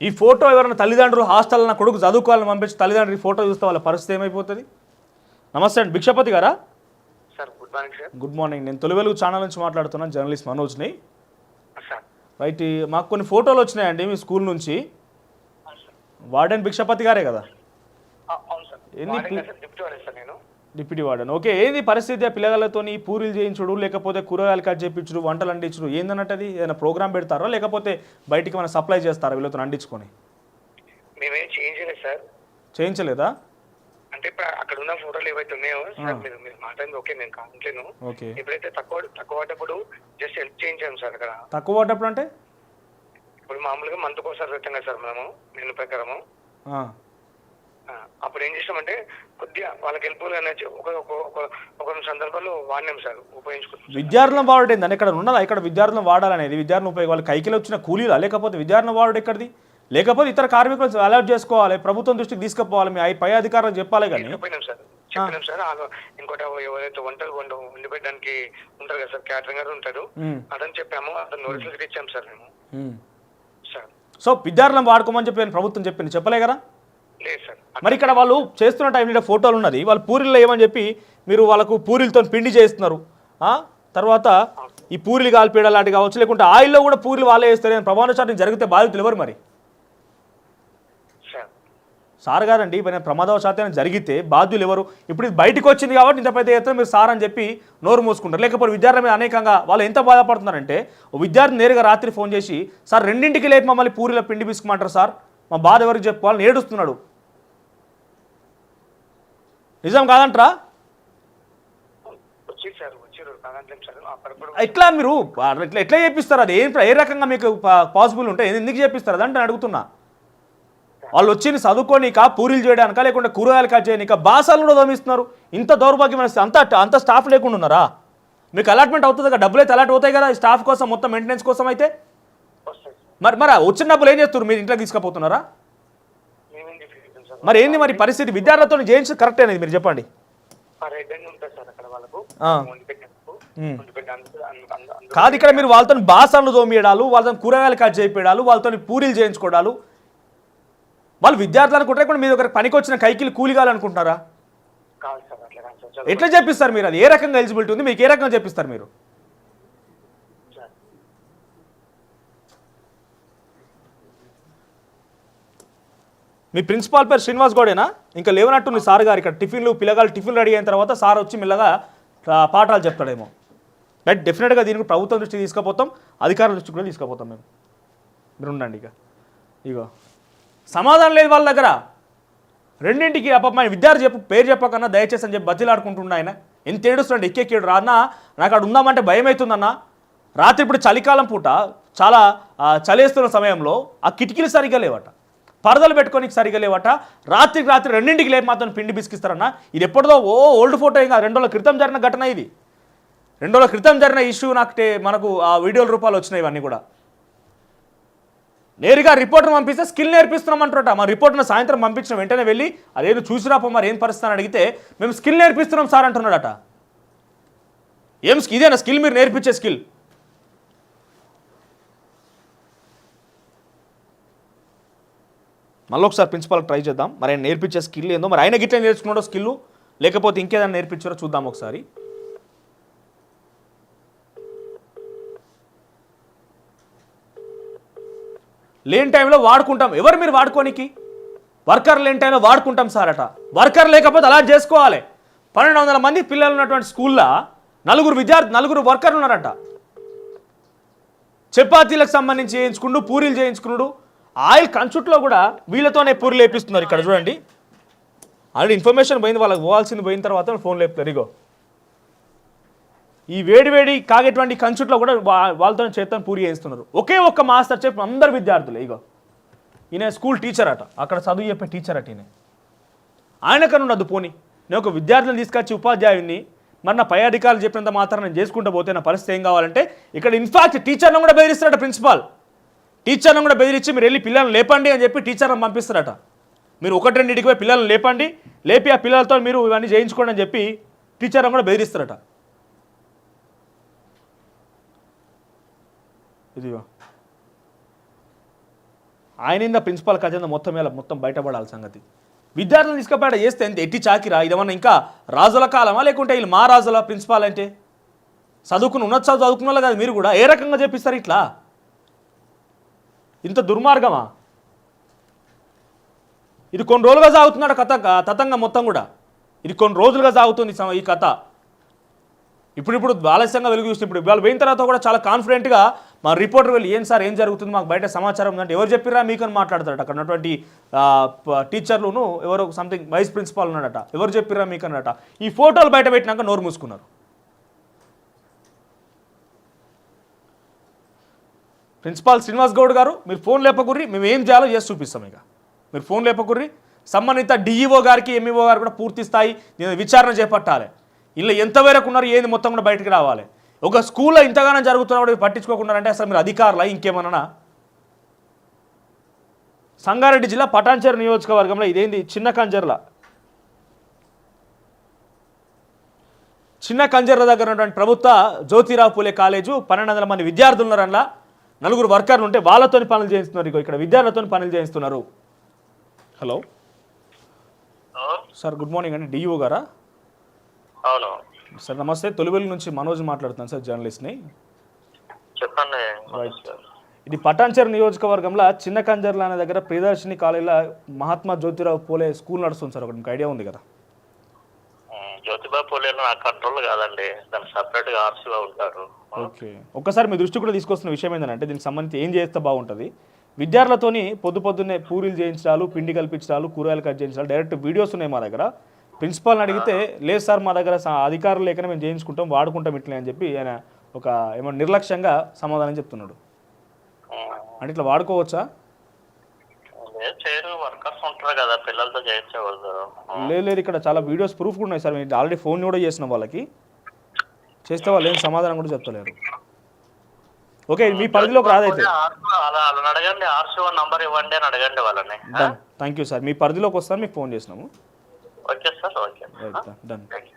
ఈ ఫోటో ఎవరైనా తల్లిదండ్రులు హాస్టల్ నా కొడుకు చదువుకోవాలని పంపించి తల్లిదండ్రులు ఈ ఫోటో చూస్తే వాళ్ళ పరిస్థితి ఏమైపోతుంది? నమస్తే అండి భిక్షపతి గారా? Sir good morning sir. Good morning. నేను తొలి వెలుగు ఛానల్ నుంచి మాట్లాడుతున్నాను జర్నలిస్ట్ మనోజ్ని. రైట్ మాకు కొన్ని ఫోటోలు వచ్చినాయండి మీ స్కూల్ నుంచి. వార్డెన్ భిక్షపతి గారే కదా? ఎన్ని డిప్యూటీ వార్డెన్. ఓకే ఏంది పరిస్థితి? ఆ పిల్లగాళ్ళతోని పూరీలు చేయించుడు లేకపోతే కూరగాయలు కట్ చేయించుడు వంటలు అండించుడు ఏందన్నట్టు ఏదైనా ప్రోగ్రామ్ పెడతారా? లేకపోతే బయటికి మనం సప్లై చేస్తారా వీళ్ళతో అండించుకొని మేమేం చేంజ్ చేయలేదు సార్. చేయించలేదా? అంటే ఇప్పుడు అక్కడ ఉన్న ఫోటోలు ఏవైతే ఉన్నాయో సార్ మీరు మీరు మాట్లాడింది ఓకే నేను కావట్లేను ఓకే. ఎప్పుడైతే తక్కువ తక్కువ పడ్డప్పుడు జస్ట్ హెల్ప్ చేయించాము సార్ అక్కడ. తక్కువ పడ్డప్పుడు అంటే? ఇప్పుడు మామూలుగా మంత్ కదా సార్ మనము నేను ప్రకారము. అప్పుడు ఏం చేసామంటే కొద్దిగా వాళ్ళకి హెల్ప్ అనేది ఒక ఒక- సందర్భాల్లో వాడినాం సార్ ఉపయోగించుకుంటాం విద్యార్థులను వాడేందని ఇక్కడ ఉన్నదా? ఇక్కడ విద్యార్థులను వాడాలనేది. విద్యార్థులను ఉపయోగ వాళ్ళు కైకిలో వచ్చిన కూలీలా? లేకపోతే విద్యార్థులను వాడు ఎక్కడిది? లేకపోతే ఇతర కార్మికులు అలర్ట్ చేసుకోవాలి ప్రభుత్వం దృష్టికి తీసుకుపోవాలి మీ పై అధికారులకు చెప్పాలి కానీ. చెప్పినాం సార్. చెప్పినాం సార్. ఇంకోటి ఎవరైతే వంటలు వంట వండి పెట్టడానికి ఉంటారు కదా సార్ క్యాటరింగ్ గారు ఉంటారు. అతను చెప్పాము అతను నోటీసులు ఇచ్చాం సార్ మేము. సార్. సో విద్యార్థులను వాడుకోమని చెప్పి ప్రభుత్వం చెప్పింది. చెప్పలే కదా? మరి ఇక్కడ వాళ్ళు చేస్తున్న టైంలో ఫోటోలు ఉన్నది. వాళ్ళు పూరీలు ఏమని చెప్పి మీరు వాళ్ళకు పూరీలతో పిండి చేస్తున్నారు ఆ? తర్వాత ఈ పూరీలు కాల్పేయడం లాంటివి కావచ్చు లేకుంటే ఆయిల్లో కూడా పూరీలు వాళ్ళే వేస్తారు. ప్రమాదశాతం జరిగితే బాధితులు ఎవరు మరి? సార్ గారండి ఇప్పుడు ప్రమాదవశాతం జరిగితే బాధ్యులు ఎవరు? ఇప్పుడు ఇది బయటకు వచ్చింది కాబట్టి ఇంత పెద్ద ఎత్తున మీరు సార్ అని చెప్పి నోరు మూసుకుంటారు. లేకపోతే విద్యార్థుల మీద అనేకంగా వాళ్ళు ఎంత బాధపడుతున్నారంటే ఓ విద్యార్థి నేరుగా రాత్రి ఫోన్ చేసి సార్ రెండింటికి లేపు మమ్మల్ని పూరిలో పిండి పిసుకుమంటారు సార్. మా బాధ ఎవరికి చెప్పుకోవాలని ఏడుస్తున్నాడు. నిజం కాదంటరా? ఎట్లా మీరు? ఎట్లా ఎట్లా చేపిస్తారు అది? ఏం ఏ రకంగా మీకు పాసిబుల్ ఉంటే ఎందుకు చేపిస్తారు? అదంటే నేను అడుగుతున్నా. వాళ్ళు వచ్చి చదువుకోనిక పూరీలు చేయడానిక లేకుంటే కూరగాయలు కట్ చేయనిక బాసాలు కూడా దోమిస్తున్నారు. ఇంత దౌర్భాగ్యమైన స్థితి, అంత అంత స్టాఫ్ లేకుండా ఉన్నారా? మీకు అలాట్మెంట్ అవుతుంది కదా డబ్బులు అయితే అలాట్ అవుతాయి కదా ఈ స్టాఫ్ కోసం మొత్తం మెయింటెనెన్స్ కోసం అయితే? మరి మరి వచ్చిన డబ్బులు ఏం చేస్తారు మీరు ఇంట్లోకి తీసుకుపోతున్నారా? మరి ఏంది మరి పరిస్థితి? విద్యార్థులతో చేయించి కరెక్ట్ అనేది మీరు చెప్పండి. కాదు ఇక్కడ మీరు వాళ్ళతో బాసాలు దోమియడాలు వాళ్ళతో కూరగాయలు కట్ చేయించడాలు వాళ్ళతో పూరీలు చేయించుకోవడాలు వాళ్ళు విద్యార్థులు అనుకుంటారా కూడా మీరు ఒక పనికి వచ్చిన కైకిలు కూలిగాలనుకుంటున్నారా? ఎట్లా చెప్పిస్తారు మీరు అది? ఏ రకంగా ఎలిజిబిలిటీ ఉంది? మీకు ఏ రకంగా చెప్పిస్తారు మీరు? మీ ప్రిన్సిపాల్ పేరు శ్రీనివాస్ గౌడేనా? ఇంకా లేవనట్టుంది సార్ గారు ఇక్కడ. టిఫిన్లు పిల్లగాలు టిఫిన్లు రెడీ అయిన తర్వాత సార్ వచ్చి మెల్లగా పాఠాలు చెప్తాడేమో. బట్ డెఫినెట్గా దీనికి ప్రభుత్వం దృష్టి తీసుకుపోతాం అధికారుల దృష్టి కూడా తీసుకుపోతాం మేము. మీరు ఉండండి ఇక. ఇగో. సమాధానం లేదు వాళ్ళ దగ్గర రెండింటికి అప్ప విద్యార్థి చెప్పు పేరు చెప్పకన్నా దయచేసి అని చెప్పి బతిలాడుకుంటున్నా ఆయన. ఎంత ఏడుస్తున్నాడు ఎక్కేకేడు రా అన్న నాకు అక్కడ ఉందామంటే భయం అవుతుందన్న రాత్రి ఇప్పుడు చలికాలం పూట చాలా చలేస్తున్న సమయంలో ఆ కిటికీలు సరిగ్గా లేవట. పరదలు పెట్టుకోనికి సరిగా లేవట. రాత్రికి రాత్రి రెండింటికి లేపు మాత్రం పిండి బిస్కిస్తారన్న. ఇది ఎప్పటిదో ఓ ఓల్డ్ ఫోటో ఇంకా రెండు రోజుల క్రితం జరిగిన ఘటన ఇది. రెండు రోజుల క్రితం జరిగిన ఇష్యూ నాకు మనకు ఆ వీడియోల రూపాలు వచ్చినాయి ఇవన్నీ కూడా. నేరుగా రిపోర్టర్ పంపిస్తే స్కిల్ నేర్పిస్తున్నామంటారట మా రిపోర్ట్ను సాయంత్రం పంపించిన వెంటనే వెళ్ళి అదేదో చూసిరాపో మరి ఏం పరిస్థితి అని అడిగితే మేము స్కిల్ నేర్పిస్తున్నాం సార్ అంటున్నాడట. ఏం ఇదేనా స్కిల్ మీరు నేర్పించే స్కిల్? మళ్ళీ ఒకసారి ప్రిన్సిపాల్ ట్రై చేద్దాం. మరి ఆయన నేర్పించే స్కిల్ ఏందో మరి ఆయన గిట్ల నేర్చుకున్నాడో స్కిల్ లేకపోతే ఇంకేదైనా నేర్పించారో చూద్దాం ఒకసారి. లేని టైంలో వాడుకుంటాం. ఎవరు మీరు వాడుకోనికి? వర్కర్ లేని టైంలో వాడుకుంటాం సార్ అట వర్కర్ లేకపోతే అలా చేసుకోవాలి. పన్నెండు వందల మంది పిల్లలు ఉన్నటువంటి స్కూల్లో నలుగురు విద్యార్థి నలుగురు వర్కర్లు ఉన్నారట. చపాతీలకు సంబంధించి చేయించుకుండు పూరీలు చేయించుకున్నాడు ఆయిల్ కంచుట్లో కూడా వీళ్ళతోనే పూరి లేపిస్తున్నారు ఇక్కడ చూడండి. ఆల్రెడీ ఇన్ఫర్మేషన్ పోయింది వాళ్ళకి పోవాల్సింది పోయిన తర్వాత ఫోన్ లేపుతారు. ఇగో. ఈ వేడి వేడి కాగేటువంటి కంచుట్లో కూడా వాళ్ళతో చేతను పూరి చేయిస్తున్నారు. ఒకే ఒక్క మాస్టర్ చెప్పి అందరు విద్యార్థులు ఇగో. ఈయన స్కూల్ టీచర్ అట అక్కడ చదువు చెప్పే టీచర్ అట ఈయన. ఆయనకన్నా ఉండదు పోని. నేను ఒక విద్యార్థులను తీసుకొచ్చి ఉపాధ్యాయుని మరి నా పై అధికారులు చెప్పినంత మాత్రం నేను చేసుకుంటూ పోతే నా పరిస్థితి ఏం కావాలంటే ఇక్కడ ఇన్ఫాక్ట్ టీచర్ను కూడా బెదిరిస్తున్నాడు ప్రిన్సిపాల్. టీచర్లను కూడా బెదిరించి మీరు వెళ్ళి పిల్లల్ని లేపండి అని చెప్పి టీచర్లను పంపిస్తారట. మీరు ఒకటి రెండింటికి పోయి పిల్లల్ని లేపండి లేపి ఆ పిల్లలతో మీరు ఇవన్నీ చేయించుకోండి అని చెప్పి టీచర్లను కూడా బెదిరిస్తారట. ఇదిగో. ఆయన ప్రిన్సిపాల్ ఖజానా మొత్తం మీద మొత్తం బయటపడాలి సంగతి. విద్యార్థులను తీసుకుపోయాడు చేస్తే ఎంత ఎట్టి చాకిరా? ఇదేమన్నా ఇంకా రాజుల కాలమా? లేకుంటే వీళ్ళు మా రాజుల ప్రిన్సిపాల్ అంటే? చదువుకుని ఉన్నత చదువు చదువుకున్న వాళ్ళు కాదు మీరు కూడా. ఏ రకంగా చెప్పిస్తారు ఇట్లా? ఇంత దుర్మార్గమా? ఇది కొన్ని రోజులుగా సాగుతున్నాడు కథ తతంగా మొత్తం కూడా. ఇది కొన్ని రోజులుగా సాగుతుంది ఈ కథ. ఇప్పుడిప్పుడు ఇప్పుడు ఆలస్యంగా వెలుగు చూస్తే ఇప్పుడు వాళ్ళు పోయిన తర్వాత కూడా చాలా కాన్ఫిడెంట్గా మా రిపోర్టర్ వెళ్ళి ఏం సార్ ఏం జరుగుతుంది? మాకు బయట సమాచారం ఉందంటే ఎవరు చెప్పిరా మీకు? మాట్లాడతారట. అక్కడ ఉన్నటువంటి టీచర్లును ఎవరో సంథింగ్ వైస్ ప్రిన్సిపాల్ ఉన్నాడట. ఎవరు చెప్పిరా మీకు అన్నట ఈ ఫోటోలు బయట పెట్టినాక నోరు మూసుకున్నారు. ప్రిన్సిపాల్ శ్రీనివాస్ గౌడ్ గారు మీరు ఫోన్ లేపకుర్రి మేము ఏం చేయాలో చేసి చూపిస్తాం ఇక. మీరు ఫోన్ లేపకుర్రి. సంబంధిత డిఈఓ గారికి ఎంఈఓ గారు కూడా పూర్తి స్థాయి దీని విచారణ చేపట్టాలి. ఇలా ఎంతవరకు ఉన్నారు ఏది మొత్తం కూడా బయటకు రావాలి. ఒక స్కూల్లో ఇంతగానో జరుగుతున్నప్పుడు పట్టించుకోకుండా అంటే అసలు మీరు అధికారుల ఇంకేమన్నా? సంగారెడ్డి జిల్లా పటాన్చేరు నియోజకవర్గంలో ఇదేంది? చిన్న కంజర్ల. చిన్న కంజర్ల దగ్గర ఉన్నటువంటి ప్రభుత్వ జ్యోతిరావు పూలే కాలేజు పన్నెండు వందల మంది విద్యార్థులు ఉన్నారు నలుగురు వర్కర్లు ఉంటే వాళ్ళతోని పనులు చేయిస్తున్నారు. ఇగో ఇక్కడ విద్యార్థులతో పనులు చేయిస్తున్నారు. హలో. సార్ గుడ్ మార్నింగ్ అండి. డిఓ గారా? అవును. సార్ నమస్తే. తొలివెల్లి నుంచి మనోజ్ మాట్లాడుతున్నాను సార్ జర్నలిస్ట్ని. చెప్పండి. రైట్. ఇది పటాన్చేరు నియోజకవర్గంలో చిన్న కంజర్ల అనే దగ్గర ప్రియదర్శిని కాలేజీలో మహాత్మా జ్యోతిరావు పూలే స్కూల్ నడుస్తుంది సార్. ఒకటి మీకు ఐడియా ఉంది కదా? జ్యోతిబా పూలేను కంట్రోల్ కాదండి. దానికి సపరేట్గా ఆర్సీలో ఉంటారు. ఓకే. ఒక్కసారి మీ దృష్టి కూడా తీసుకొస్తున్న విషయం ఏంటంటే దీనికి సంబంధించి ఏం చేస్తే బాగుంటుంది? విద్యార్థులతోని పొద్దు పొద్దున్నే పూరీలు చేయించడాలు పిండి కల్పించడాలు కూరగాయలు కట్ చేయించడాలు డైరెక్ట్ వీడియోస్ ఉన్నాయి మా దగ్గర. ప్రిన్సిపాల్ని అడిగితే లేదు సార్ మా దగ్గర అధికారులు లేకనే మేము చేయించుకుంటాం వాడుకుంటాం ఇట్లే అని చెప్పి ఆయన ఒక ఏమో నిర్లక్ష్యంగా సమాధానం చెప్తున్నాడు. అంటే ఇట్లా వాడుకోవచ్చా? చేయరు వర్కర్స్ ఉంటారు కదా పిల్లలతో లేదు లేదు ఇక్కడ చాలా వీడియోస్ ప్రూఫ్ కూడా ఉన్నాయి సార్. మేము ఆల్రెడీ ఫోన్ కూడా చేసిన వాళ్ళకి. చేస్తే వాళ్ళు ఏం సమాధానం కూడా చెప్తలేరు. ఓకే మీ పరిధిలోకి రాదైతే. అడగండి. ఆర్సీఓ నంబర్ ఇవ్వండి అని అడగండి వాళ్ళని. థ్యాంక్ యూ సార్ మీ పరిధిలోకి వస్తాను మీకు ఫోన్ చేసినాము. Okay sir okay. Done thank you